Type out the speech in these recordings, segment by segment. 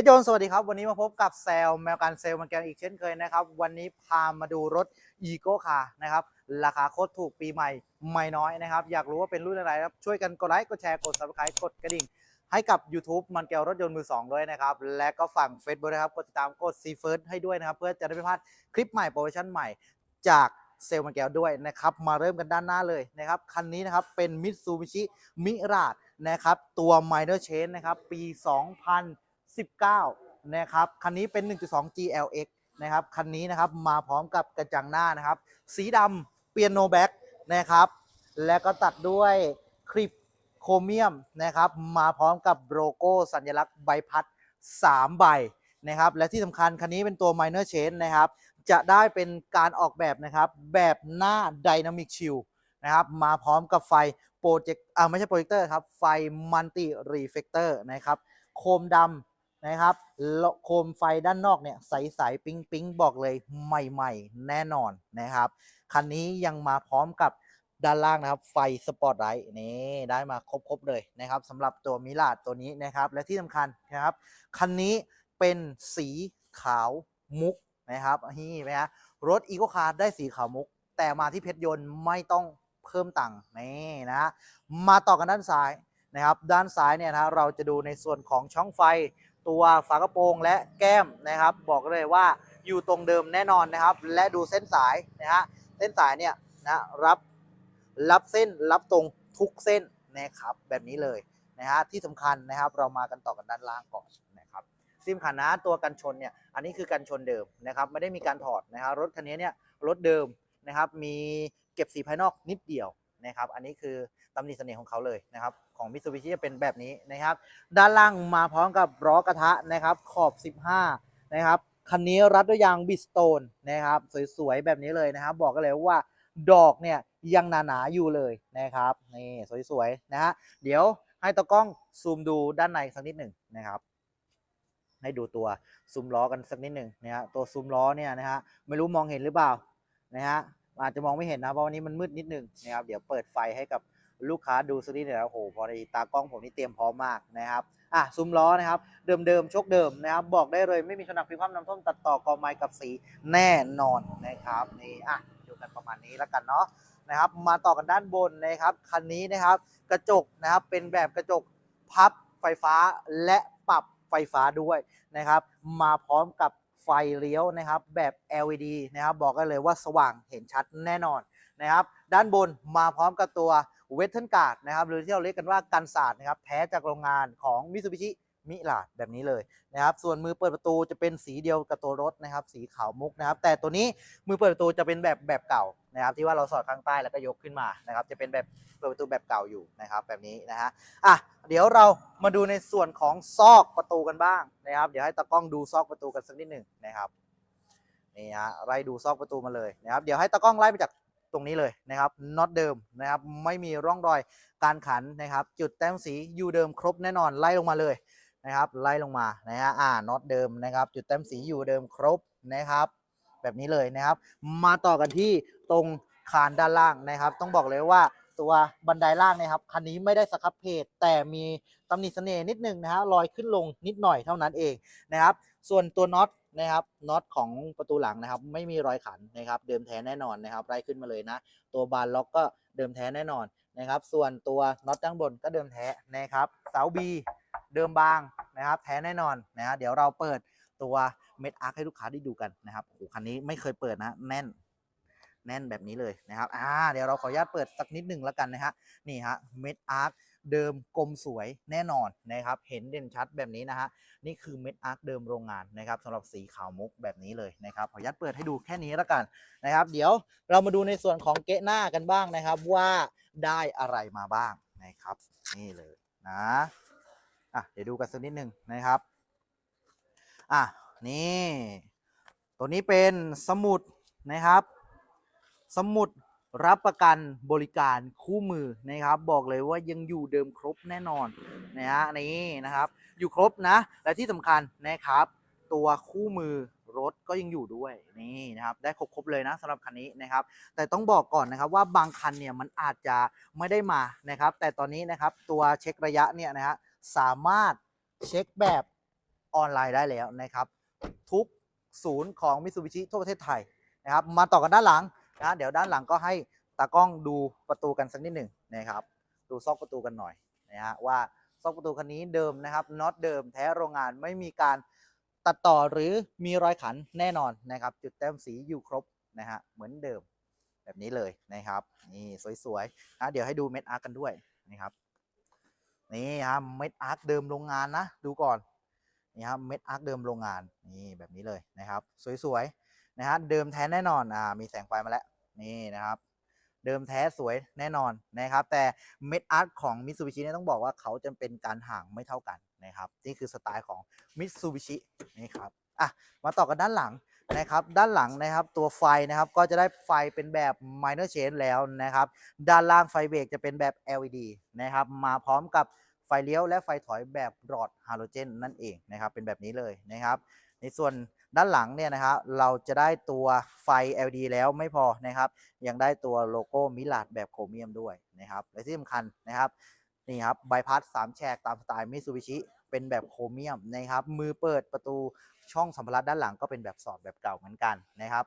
ชรยนต์สวัสดีครับ วันนี้มาพบกับแซลแมวการเซลมันแกนอีกเช่นเคยนะครับ วันนี้พามาดูรถอีโก้คาร์นะครับ ราคาโคตรถูกปีใหม่ ไม่น้อยนะครับ อยากรู้ว่าเป็นรุ่นอะไรครับ ช่วยกันกดไลค์ กดแชร์ กด subscribe กดกระดิ่ง ให้กับ YouTube มันแก้วรถยนต์มือ 2 ด้วยนะครับ และก็ฝั่ง Facebook นะครับ กดติดตามกดซีเฟิร์สให้ด้วยนะครับ เพื่อจะได้ไม่พลาดคลิปใหม่โปรโมชั่นใหม่จากเซล์มันแก้วด้วยนะครับ มาเริ่มกันด้านหน้าเลยนะครับ คันนี้นะครับเป็น Mitsubishi Mirage นะครับ ตัว Minor Change นะครับ ปี 19 นะครับ คันนี้เป็น 1.2 GLX นะครับ คันนี้นะครับมาพร้อมกับกระจังหน้านะครับ สีดำเปียโนแบ็กนะครับ แล้วก็ตัดด้วยคลิปโครเมียมนะครับ มาพร้อมกับโลโก้สัญลักษณ์ใบพัด 3 ใบนะครับ และที่สำคัญคันนี้เป็นตัว Minor Change นะครับ จะได้เป็นการออกแบบนะครับ แบบหน้า Dynamic Shield นะครับ มาพร้อมกับไฟโปรเจกต์อ่าไม่ใช่โปรเจคเตอร์ครับ ไฟมัลติรีเฟกเตอร์นะครับ โคมดำ นะครับโคมไฟด้านนอกเนี่ยใสๆปิ๊งปิ๊งๆบอกเลยใหม่ๆ แน่นอนนะครับ คันนี้ยังมาพร้อมกับด้านล่างนะครับไฟสปอตไลท์นี่ได้มาครบๆเลยนะครับสำหรับตัวมิลาดตัวนี้นะครับ และที่สำคัญนะครับ คันนี้เป็นสีขาวมุกนะครับนี่ไหมฮะรถอีโ c คาร์ได้สีขาวมุก แต่มาที่เพชรยนต์ไม่ต้องเพิ่มตังค์นี่นะมาต่อกันด้านซ้ายนะครับ ด้านซ้ายเนี่ยนะเราจะดูในส่วนของช่องไฟ ตัวฝากระโปรงและแก้มนะครับ บอกเลยว่าอยู่ตรงเดิมแน่นอนนะครับ และดูเส้นสายนะฮะเส้นสายเนี่ยนะรับรับเส้นรับตรงทุกเส้นนะครับแบบนี้เลยนะฮะที่สำคัญนะครับเรามากันต่อกันด้านล่างก่อนนะครับซิมขันนะตัวกันชนเนี่ยอันนี้คือกันชนเดิมนะครับไม่ได้มีการถอดนะครับรถคันนี้เนี่ยรถเดิมนะครับมีเก็บสีภายนอกนิดเดียว นะครับ อันนี้คือตำหนิเสน่ห์ของเขาเลยนะครับ ของมิ t ซูบิชิจะเป็นแบบนี้นะครับ ด้านล่างมาพร้อมกับล้อกระทะนะครับ ขอบ 15 นะครับ คันนี้รัดด้วยยางบิสโตนนะครับ สวยๆ แบบนี้เลยนะครับ บอกกันเลยว่าดอกเนี่ยยังหนาๆอยู่เลยนะครับ นี่สวยๆ นะฮะ เดี๋ยวให้ตากล้องซูมดูด้านในสักนิดหนึ่งนะครับให้ดูตัวซูมล้อกันสักนิดหนึ่งนะฮะตัวซูมล้อเนี่ยนะฮะไม่รู้มองเห็นหรือเปล่านะฮะ อาจจะมองไม่เห็นนะเพราะวันนี้มันมืดนิดนึงนะครับเดี๋ยวเปิดไฟให้กับลูกค้าดูสักนิดหนึ่งนะโอ้โหพอในตากล้องผมนี่เตรียมพร้อมมากนะครับอะซุ้มล้อนะครับเดิมๆชกเดิมนะครับบอกได้เลยไม่มีชนักพลิกคว่ำน้ำท่วมตัดต่อกอไม้กับสีแน่นอนนะครับนี่อะดูกันประมาณนี้แล้วกันเนาะนะครับมาต่อกันด้านบนนะครับคันนี้นะครับกระจกนะครับเป็นแบบกระจกพับไฟฟ้าและปรับไฟฟ้าด้วยนะครับ มาพร้อมกับ เลี้ยวนะครับแบบ LED นะครับบอกกันเลยว่าสว่างเห็นชัดแน่นอนนะครับด้านบนมาพร้อมกับตัวเวทเทิลการ์ดนะครับหรือที่เราเรียกกันว่ากันศาสตร์นะครับแท้จากโรงงานของมิ t ซูบิชิ มิลาดแบบนี้เลยนะครับ ส่วนมือเปิดประตูจะเป็นสีเดียวกับตัวรถนะครับ สีขาวมุกนะครับ แต่ตัวนี้มือเปิดประตูจะเป็นแบบแบบเก่านะครับ ที่ว่าเราสอดข้างใต้แล้วก็ยกขึ้นมานะครับ จะเป็นแบบเปิดประตูแบบเก่าอยู่นะครับ แบบนี้นะฮะอะเดี๋ยวเรามาดูในส่วนของซอกประตูกันบ้างนะครับ เดี๋ยวให้ตากล้องดูซอกประตูกันสักนิดหนึ่งนะครับนี่ฮะไล่ดูซอกประตูมาเลยนะครับ เดี๋ยวให้ตากล้องไล่ไปจากตรงนี้เลยนะครับน็อตเดิมนะครับไม่มีร่องรอยการขันนะครับ จุดแต้มสีอยู่เดิมครบแน่นอนไล่ลงมาเลย นะครับ ไล่ลงมานะฮะอ่าน็อตเดิมนะครับ จุดแต้มสีอยู่เดิมครบนะครับ แบบนี้เลยนะครับ มาต่อกันที่ตรงคานด้านล่างนะครับ ต้องบอกเลยว่าตัวบันไดล่างนะครับคันนี้ไม่ได้สครับเพจแต่มีตำหนิเสน่ห์นิดนึงนะฮะรอยขึ้นลงนิดหน่อยเท่านั้นเองนะครับ ส่วนตัวน็อตนะครับน็อตของประตูหลังนะครับ ไม่มีรอยขันนะครับ เดิมแท้แน่นอนนะครับไล่ขึ้นมาเลยนะ ตัวบานล็อกก็เดิมแท้แน่นอนนะครับ ส่วนตัวน็อตด้านบนก็เดิมแท้นะครับเสาบี เดิมบางนะครับ แท้แน่นอนนะฮะเดี๋ยวเราเปิดตัวเม็ดอาร์คให้ลูกค้าได้ดูกันนะครับโอ้คันนี้ไม่เคยเปิดนะแน่น แน่นแบบนี้เลยนะครับอ่าเดี๋ยวเราขออนุญาตเปิดสักนิดหนึ่งแล้วกันนะฮะนี่ฮะเม็ดอาร์คเดิมกลมสวยแน่นอนนะครับ เห็นเด่นชัดแบบนี้นะฮะนี่คือเม็ดอาร์คเดิมโรงงานนะครับสำหรับสีขาวมุกแบบนี้เลยนะครับขออนุญาตเปิดให้ดูแค่นี้แล้วกันนะครับ เดี๋ยวเรามาดูในส่วนของเกะหน้ากันบ้างนะครับ ว่าได้อะไรมาบ้างนะครับ นี่เลยนะ อะเดี๋ยวดูกันสักนิดหนึ่งนะครับ อะนี่ตัวนี้เป็นสมุดนะครับ สมุดรับประกันบริการคู่มือนะครับ บอกเลยว่ายังอยู่เดิมครบแน่นอนนะฮะนี่นะครับ อยู่ครบนะ และที่สำคัญนะครับ ตัวคู่มือรถก็ยังอยู่ด้วยนี่นะครับ ได้ครบครบเลยนะสำหรับคันนี้นะครับ แต่ต้องบอกก่อนนะครับว่าบางคันเนี่ยมันอาจจะไม่ได้มานะครับ แต่ตอนนี้นะครับตัวเช็คระยะเนี่ยนะฮะ สามารถเช็คแบบออนไลน์ได้แล้วนะครับ ทุกศูนย์ของมิ t ซูบิชิทั่วประเทศไทยนะครับ มาต่อกันด้านหลังนะเดี๋ยวด้านหลังก็ให้ตากล้องดูประตูกันสักนิดหนึ่งนะครับ ดูซอกประตูกันหน่อยนะฮะว่าซอกประตูคันนี้เดิมนะครับน็อตเดิมแท้โรงงานไม่มีการตัดต่อหรือมีรอยขันแน่นอนนะครับ จุดแต้มสีอยู่ครบนะฮะเหมือนเดิมแบบนี้เลยนะครับ นี่สวยๆนะเดี๋ยวให้ดูเม็ดอาร์กันด้วยนะครับ นี่ครับเม็ดอาร์คเดิมโรงงานนะ ดูก่อนนี่ครับเม็ดอาร์คเดิมโรงงานนี่แบบนี้เลยนะครับ สวยๆนะฮะเดิมแท้แน่นอนอ่ามีแสงไฟมาแล้วนี่นะครับ เดิมแท้สวยแน่นอนนะครับ แต่เม็ดอาร์ตของมิ t ซูบิชิเนี่ยต้องบอกว่าเขาจะเป็นการห่างไม่เท่ากันนะครับนี่คือสไตล์ของมิ t ซูบิชินี่ครับอะมาต่อกันด้านหลัง นะครับด้านหลังนะครับตัวไฟนะครับก็จะได้ไฟเป็นแบบ minor change แล้วนะครับ ด้านล่างไฟเบรกจะเป็นแบบ LED นะครับมาพร้อมกับไฟเลี้ยวและไฟถอยแบบหลอดฮาโลเจนนั่นเองนะครับเป็นแบบนี้เลยนะครับ ในส่วนด้านหลังเนี่ยนะครับเราจะได้ตัวไฟ LED แล้วไม่พอนะครับ ยังได้ตัวโลโก้มิลาดแบบโครเมียมด้วยนะครับและที่สำคัญนะครับนี่ครับใบพัดสามแฉกตามสไตล์มิซูบิชิ เป็นแบบโครเมียมนะครับ มือเปิดประตูช่องสัมภาระด้านหลังก็เป็นแบบสอดแบบเก่าเหมือนกันนะครับ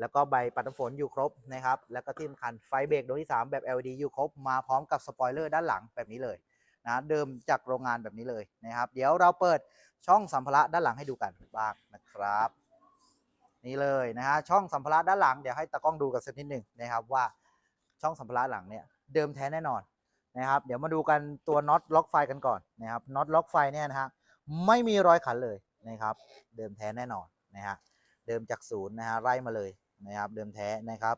แล้วก็ใบปัดน้ำฝนอยู่ครบนะครับ แล้วก็ที่สำคัญไฟเบรกดวงที่ 3 แบบ LED อยู่ครบ มาพร้อมกับสปอยเลอร์ด้านหลังแบบนี้เลยนะเดิมจากโรงงานแบบนี้เลยนะครับ เดี๋ยวเราเปิดช่องสัมภาระด้านหลังให้ดูกันบ้างนะครับ นี่เลยนะฮะช่องสัมภาระด้านหลังเดี๋ยวให้ตากล้องดูกันสักนิดหนึ่งนะครับว่าช่องสัมภาระหลังเนี่ยเดิมแท้แน่นอน นะครับ เดี๋ยวมาดูกันตัวน็อตล็อกไฟกันก่อนนะครับน็อตล็อกไฟเนี่ยนะฮะไม่มีรอยขันเลยนะครับ เดิมแท้แน่นอนนะฮะเดิมจากศูนย์นะฮะไล่มาเลยนะครับ เดิมแท้นะครับ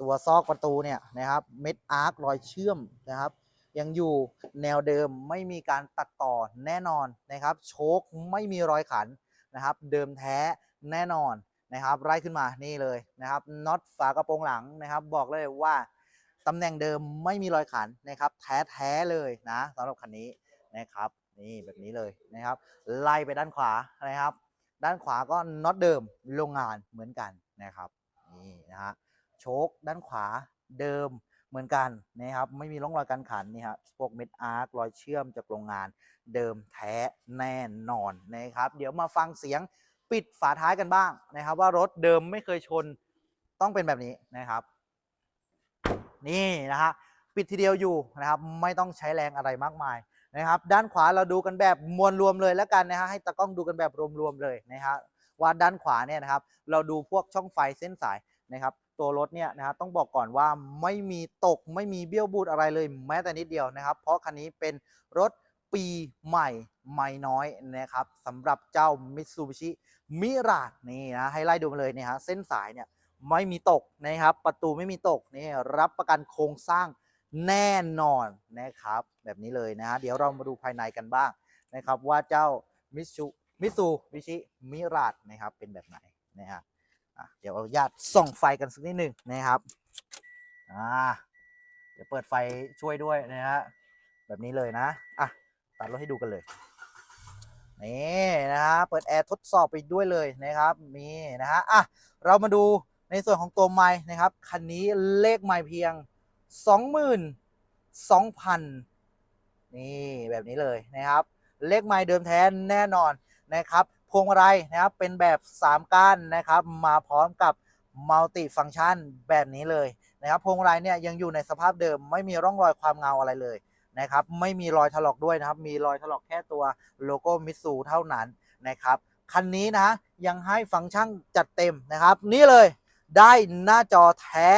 ตัวซอกประตูเนี่ยนะครับเม็ดอาร์ครอยเชื่อมนะครับ ยังอยู่แนวเดิมไม่มีการตัดต่อแน่นอนนะครับ โชคไม่มีรอยขันนะครับ เดิมแท้แน่นอนนะครับไล่ขึ้นมานี่เลยนะครับน็อตฝากระโปรงหลังนะครับ บอกเลยว่า ตำแหน่งเดิมไม่มีรอยขันนะครับแท้แท้ๆเลยนะสำหรับคันนี้นะครับนี่แบบนี้เลยนะครับ ไล่ไปด้านขวานะครับ ด้านขวาก็น็อตเดิมโรงงานเหมือนกันนะครับนี่นะฮะโชคด้านขวาเดิมเหมือนกันนะครับ ไม่มีร่องรอยการขันนี่ครับพวกเม็ดอาร์ครอยเชื่อมจากโรงงานเดิมแท้แน่นอนนะครับ เดี๋ยวมาฟังเสียงปิดฝาท้ายกันบ้างนะครับ ว่ารถเดิมไม่เคยชนต้องเป็นแบบนี้นะครับ นี่นะฮะปิดทีเดียวอยู่นะครับไม่ต้องใช้แรงอะไรมากมายนะครับ ด้านขวาเราดูกันแบบมวลรวมเลยแล้วกันนะฮะให้ตากล้องดูกันแบบรวมๆเลยนะฮะว่าด้านขวาเนี่ยนะครับ เราดูพวกช่องไฟเส้นสายนะครับตัวรถเนี่ยนะครับต้องบอกก่อนว่าไม่มีตกไม่มีเบี้ยวบูดอะไรเลยแม้แต่นิดเดียวนะครับ เพราะคันนี้เป็นรถปีใหม่ไม่น้อยนะครับสำหรับเจ้า Mitsubishi m i r a นี่นะให้ไล่ดูมาเลยเนี่ยฮะเส้นสายเนี่ย ไม่มีตกนะครับ ประตูไม่มีตกนี่รับประกันโครงสร้างแน่นอนนะครับ แบบนี้เลยนะฮะเดี๋ยวเรามาดูภายในกันบ้างนะครับ ว่าเจ้า Mitsu Mitsubishi m i r a นะครับเป็นแบบไหนนะฮะเดี๋ยวเอาญาตส่องไฟกันสักนิดหนึ่งนะครับอ่าเดี๋ยวเปิดไฟช่วยด้วยนะฮะแบบนี้เลยนะอะตัดรถให้ดูกันเลยนี่นะฮะเปิดแอร์ทดสอบไปด้วยเลยนะครับนี่นะฮะอะเรามาดู ในส่วนของตัวไม้นะครับ คันนี้เลขไม้เพียง 22,000 นี่แบบนี้เลยนะครับ เลขไม้เดิมแท้แน่นอนนะครับพวงมาลัยนะครับเป็นแบบ 3 ก้านนะครับ มาพร้อมกับมัลติฟัง c t ชันแบบนี้เลยนะครับพวงมาลัยเนี่ยยังอยู่ในสภาพเดิมไม่มีร่องรอยความเงาอะไรเลยนะครับไม่มีรอยถลอกด้วยนะครับ มีรอยถลอกแค่ตัวโลโก้มิตซูเท่านั้นนะครับคันนี้นะยังให้ฟังก์ชันจัดเต็มนะครับ นี่เลย ได้หน้าจอแท้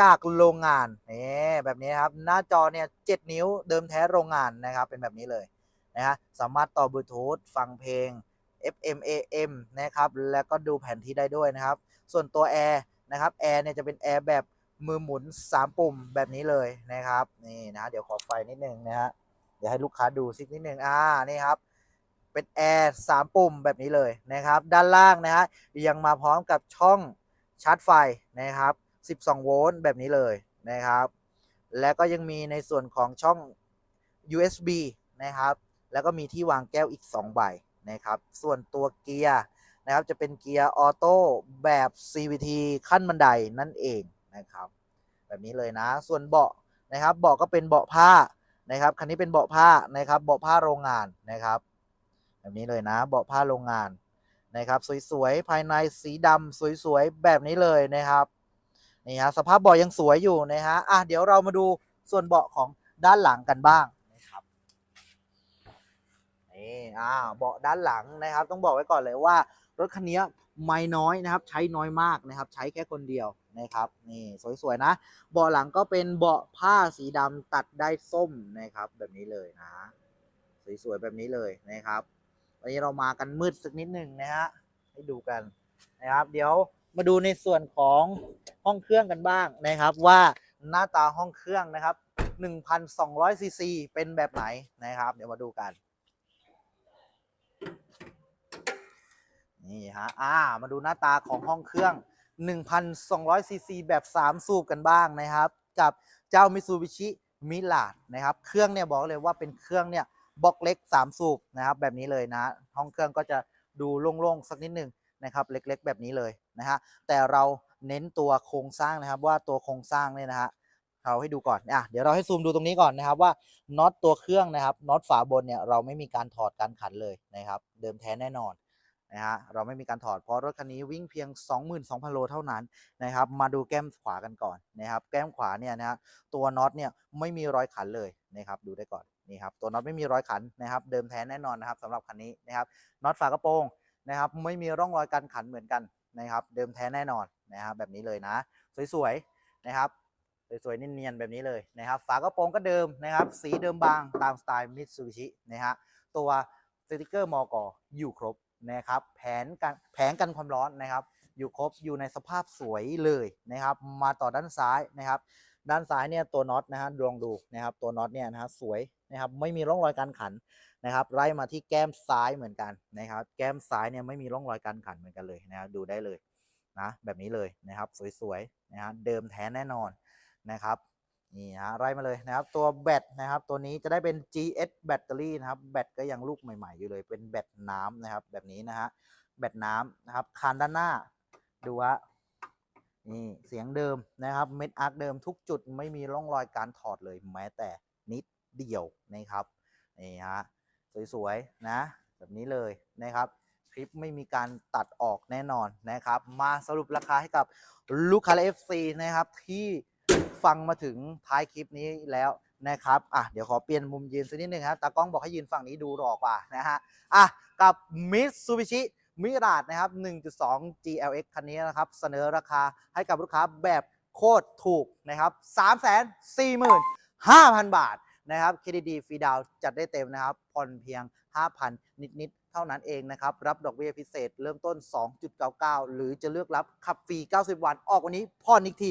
จากโรงงานนี่แบบนี้ครับหน้าจอเนี่ย7นิ้วเดิมแท้โรงงานนะครับ เป็นแบบนี้เลยนะฮะสามารถต่อบลูทูธฟังเพลง FM AM นะครับแล้วก็ดูแผนที่ได้ด้วยนะครับ ส่วนตัวแอร์นะครับแอร์เนี่ยจะเป็นแอร์แบบมือหมุน 3 ปุ่มแบบนี้เลยนะครับนี่นะเดี๋ยวขอไฟนิดนึงนะฮะเดี๋ยวให้ลูกค้าดูสักนิดนึงอ่านี่ครับเป็นแอร์3ปุ่มแบบนี้เลยนะครับ ด้านล่างนะฮะยังมาพร้อมกับช่อง ชาร์จไฟนะครับ 12 โวลต์แบบนี้เลยนะครับ และก็ยังมีในส่วนของช่อง USB นะครับ แล้วก็มีที่วางแก้วอีก 2 ใบนะครับ ส่วนตัวเกียร์นะครับจะเป็นเกียร์ออโต้แบบ CVT ขั้นบันไดนั่นเองนะครับ แบบนี้เลยนะ ส่วนเบาะนะครับเบาะก็เป็นเบาะผ้านะครับคันนี้เป็นเบาะผ้านะครับเบาะผ้าโรงงานนะครับ แบบนี้เลยนะเบาะผ้าโรงงาน นะครับสวยๆภายในสีดำสวยๆแบบนี้เลยนะครับนี่ฮะสภาพเบาะยังสวยอยู่นะฮะอะเดี๋ยวเรามาดูส่วนเบาะของด้านหลังกันบ้างนะครับนี่อ่าเบาะด้านหลังนะครับ ต้องบอกไว้ก่อนเลยว่ารถคันนี้ไม่น้อยนะครับ ใช้น้อยมากนะครับ ใช้แค่คนเดียวนะครับนี่สวยๆนะเบาะหลังก็เป็นเบาะผ้าสีดำตัดได้ส้มนะครับ แบบนี้เลยนะสวยๆแบบนี้เลยนะครับ วันนี้เรามากันมืดสักนิดหนึ่งนะฮะให้ดูกันนะครับ เดี๋ยวมาดูในส่วนของห้องเครื่องกันบ้างนะครับ ว่าหน้าตาห้องเครื่องนะครับ 1,200ซีซีเป็นแบบไหนนะครับ เดี๋ยวมาดูกันนี่ฮะอ่ามาดูหน้าตาของห้องเครื่อง 1,200ซีซีแบบ 3 สูบกันบ้างนะครับ กับเจ้า Mitsubishi m i r a นะครับ เครื่องเนี่ยบอกเลยว่าเป็นเครื่องเนี่ย บล็อกเล็ก 3 สูบนะครับแบบนี้เลยนะห้องเครื่องก็จะดูโล่งๆสักนิดหนึ่งนะครับเล็กๆ แบบนี้เลยนะฮะแต่เราเน้นตัวโครงสร้างนะครับว่าตัวโครงสร้างเนี่ยนะฮะเราให้ดูก่อนอะเดี๋ยวเราให้ซูมดูตรงนี้ก่อนนะครับว่าน็อตตัวเครื่องนะครับน็อตฝาบนเนี่ยเราไม่มีการถอดการขันเลยนะครับเดิมแท้แน่นอน นะฮะเราไม่มีการถอดเพราะรถคันนี้วิ่งเพียง 22,000 โลเท่านั้นนะครับมาดูแก้มขวากันก่อนนะครับแก้มขวาเนี่ยนะฮะตัวน็อตเนี่ยไม่มีรอยขันเลยนะครับดูได้ก่อนนี่ครับตัวน็อตไม่มีรอยขันนะครับเดิมแท้แน่นอนนะครับสำหรับคันนี้นะครับน็อตฝากระโปรงนะครับไม่มีร่องรอยการขันเหมือนกันนะครับเดิมแท้แน่นอนนะครับแบบนี้เลยนะ สวยๆนะครับสวยๆเนียนๆแบบนี้เลยนะครับฝากระโปรงก็เดิมนะครับสีเดิมบางตามสไตล์มิตซูบิชินะฮะตัวสติกเกอร์มอกอยู่ครบ นะครับแผนกันแผงกันความร้อนนะครับ อยู่ครบอยู่ในสภาพสวยเลยนะครับ มาต่อด้านซ้ายนะครับ ด้านซ้ายเนี่ยตัวน็อตนะฮะลองดูนะครับ ตัวน็อตเนี่ยนะฮะสวยนะครับไม่มีร่องรอยการขันนะครับ ไล่มาที่แก้มซ้ายเหมือนกันนะครับ แก้มซ้ายเนี่ยไม่มีร่องรอยการขันเหมือนกันเลยนะครับดูได้เลยนะแบบนี้เลยนะครับสวยๆนะฮะเดิมแท้แน่นอนนะครับ นี่ฮะไล่มาเลยนะครับ ตัวแบตนะครับ ตัวนี้จะได้เป็น GS แบตเตอรี่นะครับ แบตก็ยังลูกใหม่ ๆ อยู่เลยเป็นแบตน้ำนะครับ แบบนี้นะฮะแบตน้ำนะครับคานด้านหน้าดูว่านี่เสียงเดิมนะครับเม็ดอาร์คเดิมทุกจุดไม่มีร่องรอยการถอดเลยแม้แต่นิดเดียวนะครับนี่ฮะสวยๆนะ แบบนี้เลยนะครับคลิปไม่มีการตัดออกแน่นอนนะครับ มาสรุปราคาให้กับลูกค้าและ FC นะครับที่ ฟังมาถึงท้ายคลิปนี้แล้วนะครับอะเดี๋ยวขอเปลี่ยนมุมยืนสักนิดนึงครับตากล้องบอกให้ยืนฝั่งนี้ดูหล่อกว่านะฮะอะกับ Mitsubishi m i r a นะครับ 1.2 GLX คันนี้นะครับ เสนอราคาให้กับลูกค้าแบบโคตรถูกนะครับ345,000 บาทนะครับ KDD ฟรีดาวจัดได้เต็มนะครับ ผ่อนเพียง 5,000 นิด ๆ เท่านั้นเองนะครับ รับดอกเบี้ยพิเศษเริ่มต้น 2.99 หรือจะเลือกรับขับฟรี 90 วัน ออกวันนี้ผ่อนอีกที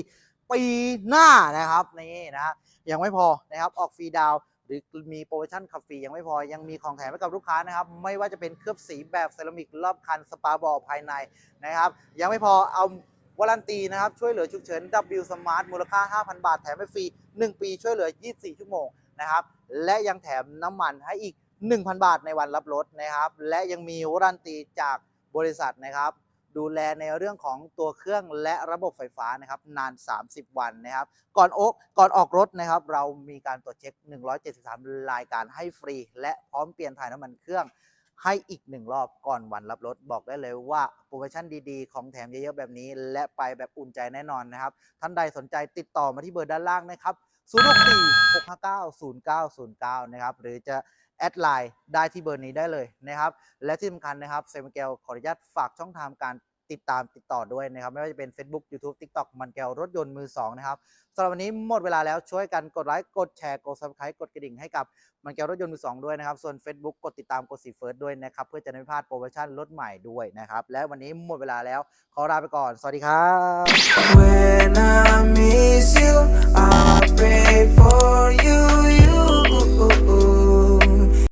ปีหน้านะครับนี่นะฮะยังไม่พอนะครับออกฟรีดาวหรือมีโปรโมชั่นขับฟรียังไม่พอยังมีของแถมให้กับลูกค้านะครับ ไม่ว่าจะเป็นเคลือบสีแบบเซรามิกรอบคันสปาบอลภายในนะครับ ยังไม่พอเอาวารันตีนะครับช่วยเหลือฉุกเฉิน W Smart มูลค่า 5,000 บาท แถมให้ฟรี 1 ปีช่วยเหลือ 24 ชั่วโมงนะครับ และยังแถมน้ำมันให้อีก 1,000 บาทในวันรับรถนะครับ และยังมีวารันตีจากบริษัทนะครับ ดูแลในเรื่องของตัวเครื่องและระบบไฟฟ้านะครับนาน 30 วันนะครับ ก่อนโอกก่อนออกรถนะครับ เรามีการตรวจเช็ค 173 รายการให้ฟรี และพร้อมเปลี่ยนถ่ายน้ำมันเครื่องให้อีกหนึ่งรอบก่อนวันรับรถบอกได้เลยว่าโปรโมชั่นดีๆ ของแถมเยอะๆแบบนี้ และไปแบบอุ่นใจแน่นอนนะครับ ท่านใดสนใจติดต่อมาที่เบอร์ด้านล่างนะครับ 064 659 0909 นะครับ หรือจะ แอดไลน์ได้ที่เบอร์นี้ได้เลยนะครับ และที่สำคัญนะครับเซมเกลขออนุญาตฝากช่องทางการติดตามติดต่อด้วยนะครับ ไม่ว่าจะเป็น Facebook YouTube TikTok มันแก้วรถยนต์มือ 2 นะครับสำหรับวันนี้หมดเวลาแล้วช่วยกันกดไลค์กดแชร์กด Subscribe กดกระดิ่งให้กับมันแก้วรถยนต์มือ 2 ด้วยนะครับ ส่วน Facebook กดติดตามกดสีเฟิร์สด้วยนะครับ เพื่อจะไม่พลาดโปรโมชั่นรถใหม่ด้วยนะครับ และวันนี้หมดเวลาแล้ว ขอลาไปก่อน สวัสดีครับ When I miss you, I pray for you.